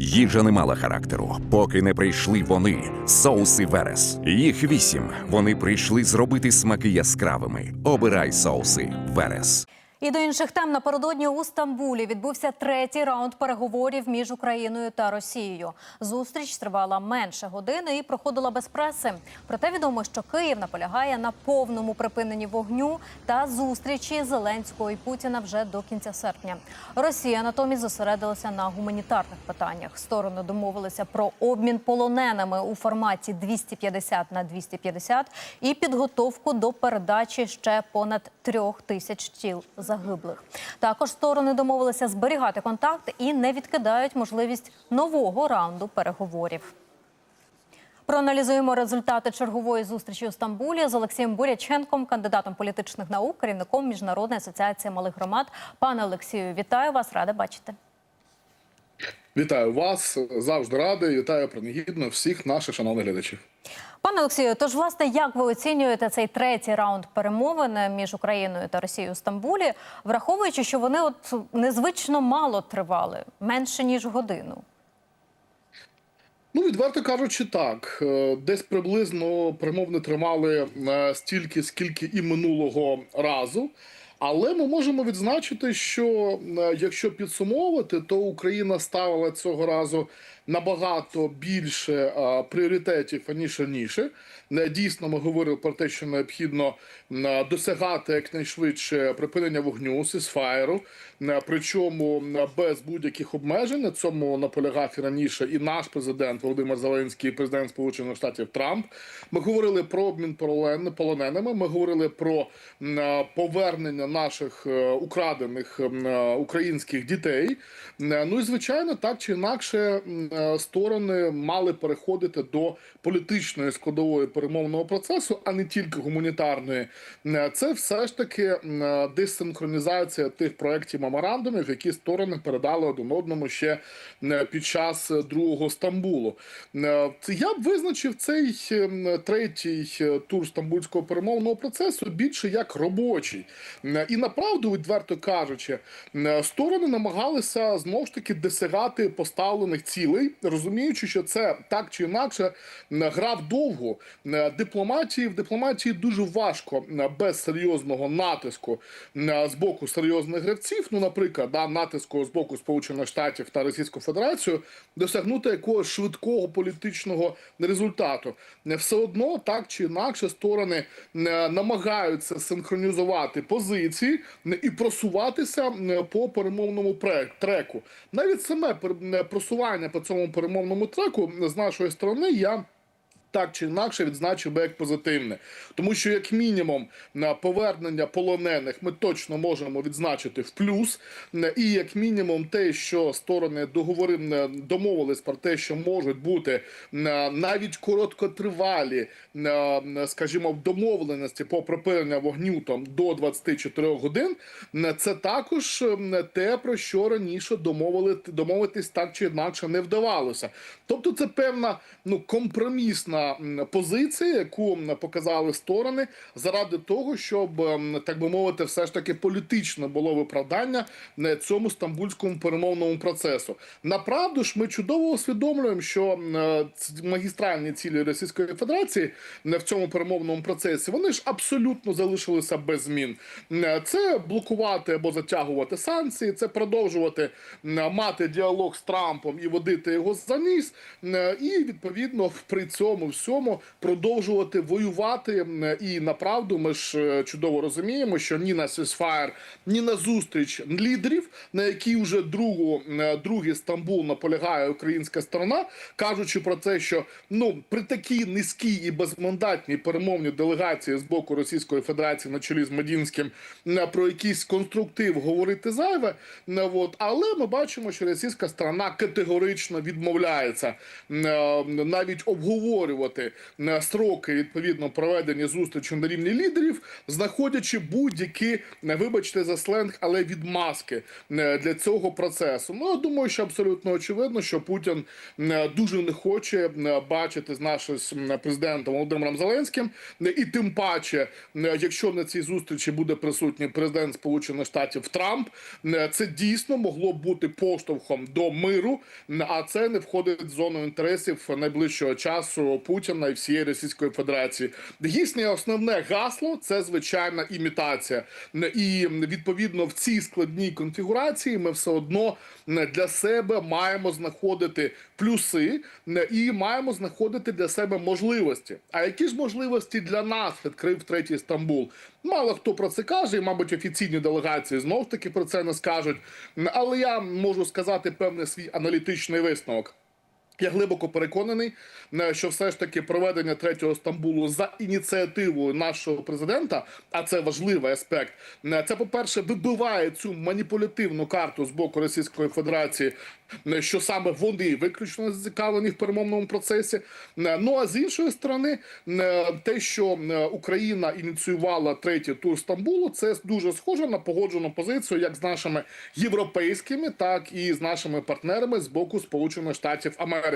Їжа не мала характеру, поки не прийшли вони, соуси Верес. Їх вісім. Вони прийшли зробити смаки яскравими. Обирай соуси Верес. І до інших тем напередодні у Стамбулі відбувся третій раунд переговорів між Україною та Росією. Зустріч тривала менше години і проходила без преси. Проте відомо, що Київ наполягає на повному припиненні вогню та зустрічі Зеленського і Путіна вже до кінця серпня. Росія натомість зосередилася на гуманітарних питаннях. Сторони домовилися про обмін полоненими у форматі 250 на 250 і підготовку до передачі ще понад трьох тисяч тіл загиблих. Також сторони домовилися зберігати контакт і не відкидають можливість нового раунду переговорів. Проаналізуємо результати чергової зустрічі у Стамбулі з Олексієм Буряченком, кандидатом політичних наук, керівником Міжнародної асоціації малих громад. Пане Олексію, вітаю вас, рада бачити. Вітаю вас завжди радий. Вітаю принагідно всіх наших шановних глядачів. Пане Олексію, тож, власне, як ви оцінюєте цей третій раунд перемовин між Україною та Росією у Стамбулі, враховуючи, що вони от незвично мало тривали, менше ніж годину? Ну, відверто кажучи, так Е, десь приблизно перемовини тримали е, стільки, скільки і минулого разу. Але ми можемо відзначити, що е, якщо підсумовувати, то Україна ставила цього разу набагато більше е, пріоритетів аніж раніше. Е, Дійсно, ми говорили про те, що необхідно е, досягати якнайшвидше припинення вогню сісфаєру, е, причому без будь-яких обмежень. На цьому наполягав і раніше і наш президент Володимир Зеленський, і президент Сполучених Штатів Трамп. Ми говорили про обмін полонен- полоненими. Ми говорили про повернення наших украдених українських дітей. Ну і звичайно, так чи інакше сторони мали переходити до політичної складової перемовного процесу, а не тільки гуманітарної. Е, Це все ж таки е, десинхронізація тих проєктів меморандумів, які сторони передали один одному ще е, під час е, другого Стамбулу. Е, Я б визначив цей е, третій е, тур стамбульського перемовного процесу більше як робочий. Е, І направду, відверто кажучи, е, сторони намагалися знову ж таки досягати поставлених цілей, розуміючи, що це так чи інакше гра вдовго. Е, Дипломатії в дипломатії дуже важко без серйозного натиску з боку серйозних гравців. Ну, наприклад, да, натиску з боку Сполучених Штатів та Російську Федерацію досягнути якогось швидкого політичного результату. Все одно так чи інакше сторони намагаються синхронізувати позиції і просуватися по перемовному треку. Навіть саме просування по цьому перемовному треку з нашої сторони я. Так чи інакше відзначив би як позитивне, тому що як мінімум на повернення полонених ми точно можемо відзначити в плюс, і як мінімум те, що сторони договори домовились про те, що можуть бути навіть короткотривалі, скажімо, домовленості по припинення вогню там до 24 годин. Це також те, про що раніше домовили домовитись так чи інакше не вдавалося. Тобто, це певна ну компромісна м, позиція, яку показали сторони заради того, щоб так би мовити, все ж таки політично було виправдання е, цьому стамбульському перемовному процесу. Направду ж ми чудово усвідомлюємо, що е, магістральні цілі Російської Федерації е, в цьому перемовному процесі вони ж абсолютно залишилися без змін. Це блокувати або затягувати санкції, це продовжувати мати діалог з Трампом і водити його за ніс, і відповідно при цьому всьому продовжувати воювати. І направду ми ж е, чудово розуміємо, що ні на сесфаєр, ні на зустріч лідерів, на якій вже другу е, другий Стамбул наполягає українська сторона, кажучи про те, що ну при такій низькій і безмандатній перемовній делегації з боку Російської Федерації на чолі з Медінським е, про якийсь конструктив говорити зайве. От але ми бачимо, що російська сторона категорично відмовляється навіть обговорювати е, строки відповідно проведення зустрічі на рівні лідерів, знаходячи будь-які, е, вибачте за сленг, але відмазки е, для цього процесу. Ну я думаю, що абсолютно очевидно, що Путін е, дуже не хоче е, бачити з нашим президентом Володимиром Зеленським, і тим паче, якщо на цій зустрічі буде присутній президент Сполучених Штатів Трамп, це дійсно могло бути поштовхом до миру, а це не входить в зону інтересів найближчого часу Путіна і всієї Російської Федерації. Їхнє основне гасло це звичайна імітація, і відповідно в цій складній конфігурації ми все одно для себе маємо знаходити плюси і маємо знаходити для себе можливості. А які ж можливості для нас відкрив третій Стамбул? Мало хто про це каже, і, мабуть, офіційні делегації знов таки про це не скажуть. Але я можу сказати певний свій аналітичний висновок. Я глибоко переконаний, е, що все ж таки проведення третього Стамбулу за ініціативою нашого президента, а це важливий аспект. е, Це, по-перше, вибиває цю маніпулятивну карту з боку Російської Федерації, е, що саме вони виключно зацікавлені в перемовному процесі. Ну а з іншої сторони, те, що Україна ініціювала третій тур Стамбулу, це дуже схоже на погоджену позицію як з нашими європейськими, так і з нашими партнерами з боку Сполучених Штатів Америки,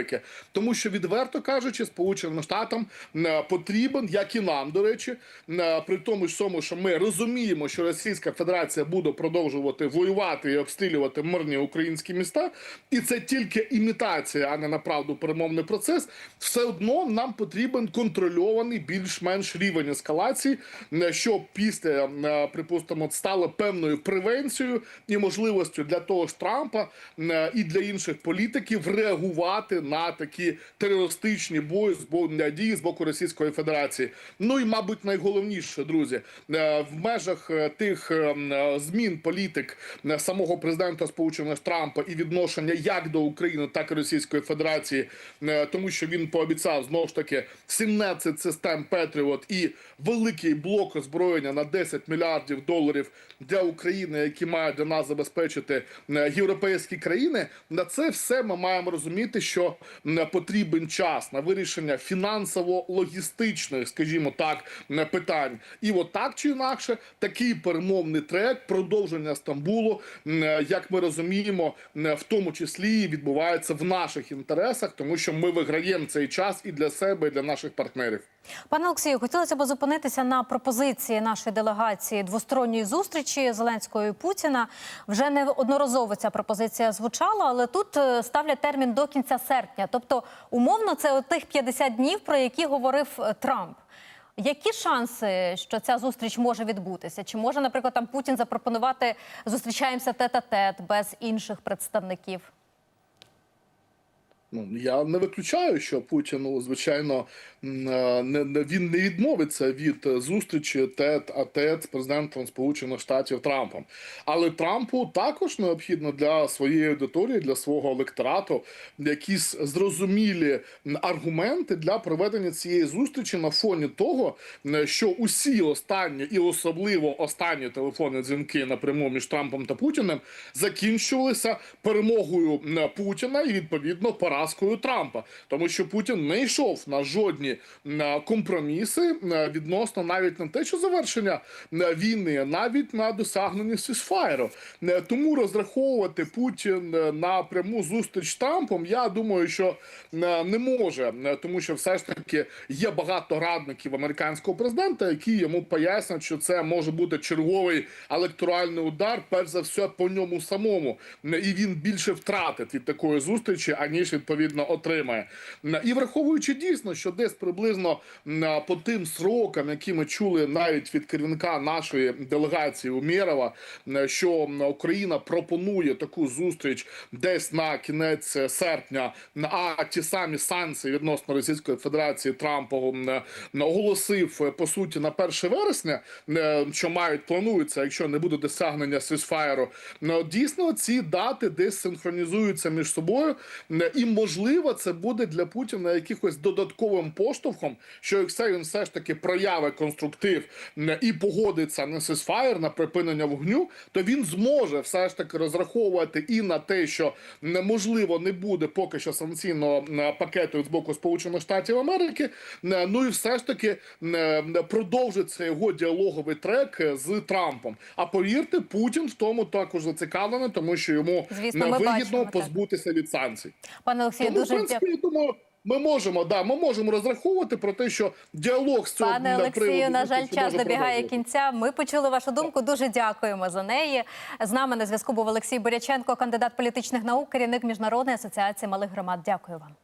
тому що відверто кажучи, Сполученим Штатам е, потрібен, як і нам, до речі, е, при тому ж тому, що ми розуміємо, що Російська Федерація буде продовжувати воювати і обстрілювати мирні українські міста, і це тільки імітація, а не направду перемовний процес. Все одно нам потрібен контрольований більш-менш рівень ескалації, е, що після припустимо стало певною превенцією і можливістю для того ж Трампа і для інших політиків реагувати на такі терористичні бої з боку дії з боку Російської Федерації. Ну і мабуть найголовніше, друзі, е, в межах е, тих е, е, змін політик е, самого президента Сполучених Трампа і відношення як до України, так і Російської Федерації, е, тому що він пообіцяв знову ж таки 17 систем Петріот і великий блок озброєння на 10 мільярдів доларів для України, які мають для нас забезпечити е, європейські країни. На це все ми маємо розуміти, що м, потрібен час на вирішення фінансово-логістичних, скажімо так, питань. І от так чи інакше, такий перемовний трек, продовження Стамбулу, як ми розуміємо, в тому числі відбувається в наших інтересах, тому що ми виграємо цей час і для себе, і для наших партнерів. Пане Олексію, хотілося б зупинитися на пропозиції нашої делегації двосторонньої зустрічі Зеленського і Путіна. Вже неодноразово ця пропозиція звучала, але тут е, ставлять термін до кінця серпня. Тобто, умовно, це от тих 50 днів, про які говорив е, Трамп. Які шанси, що ця зустріч може відбутися? Чи може, наприклад, там Путін запропонувати зустрічаємося тет-а-тет без інших представників? Ну я не виключаю, що Путін, ну, звичайно, е, не, він не відмовиться від е, зустрічі тет а тет з президентом Сполучених Штатів Трампом. Але Трампу також необхідно для своєї аудиторії, для свого електорату якісь зрозумілі аргументи для проведення цієї зустрічі на фоні того, що усі останні і особливо останні телефонні дзвінки напряму між Трампом та Путіним закінчувалися перемогою Путіна і відповідно поразкою Трампа, тому що Путін не йшов на жодні компроміси відносно навіть на те, що завершення війни, навіть на досягнення сісфайру. Тому розраховувати Путін е, на пряму зустріч з Трампом, я думаю, що е, не може, Е, тому що все ж таки є багато радників американського президента, які йому пояснять, що це може бути черговий електоральний удар, перш за все по ньому самому, Е, і він більше втратить від такої зустрічі, аніж відповідно отримає. І враховуючи дійсно, що десь приблизно по тим срокам, які ми чули навіть від керівника нашої делегації Умєрова, що Україна пропонує таку зустріч десь на кінець е, серпня, а ті самі санкції відносно Російської Федерації Трамп м, е, оголосив е, по суті на 1 вересня, що мають планується, якщо не буде досягнення сісфаєру. Ну, Дійсно, ці дати десь синхронізуються між собою, і можливо, це буде для Путіна якихось додатковим поштовхом, що якщо він все ж таки проявить конструктив і погодиться на сесфаєр, на припинення вогню, то він зможе все ж таки розраховувати і на те, що м, можливо не буде поки що санкційного пакету з боку Сполучених Штатів Америки. Ну і все ж таки продовжиться його діалоговий трек з Трампом. А повірте, Путін в тому також зацікавлений, тому що йому Звісно, вигідно бачимо, позбутися від санкцій. Пане Олексію, Тому, в дуже принципі, дякую. думаю, ми можемо, да, ми можемо розраховувати про те, що діалог з цього Пане Олексію, на жаль, час добігає кінця. Ми почули вашу думку. Дуже дякуємо за неї. З нами на зв'язку був Олексій Боряченко, кандидат політичних наук, керівник міжнародної асоціації малих громад. Дякую вам.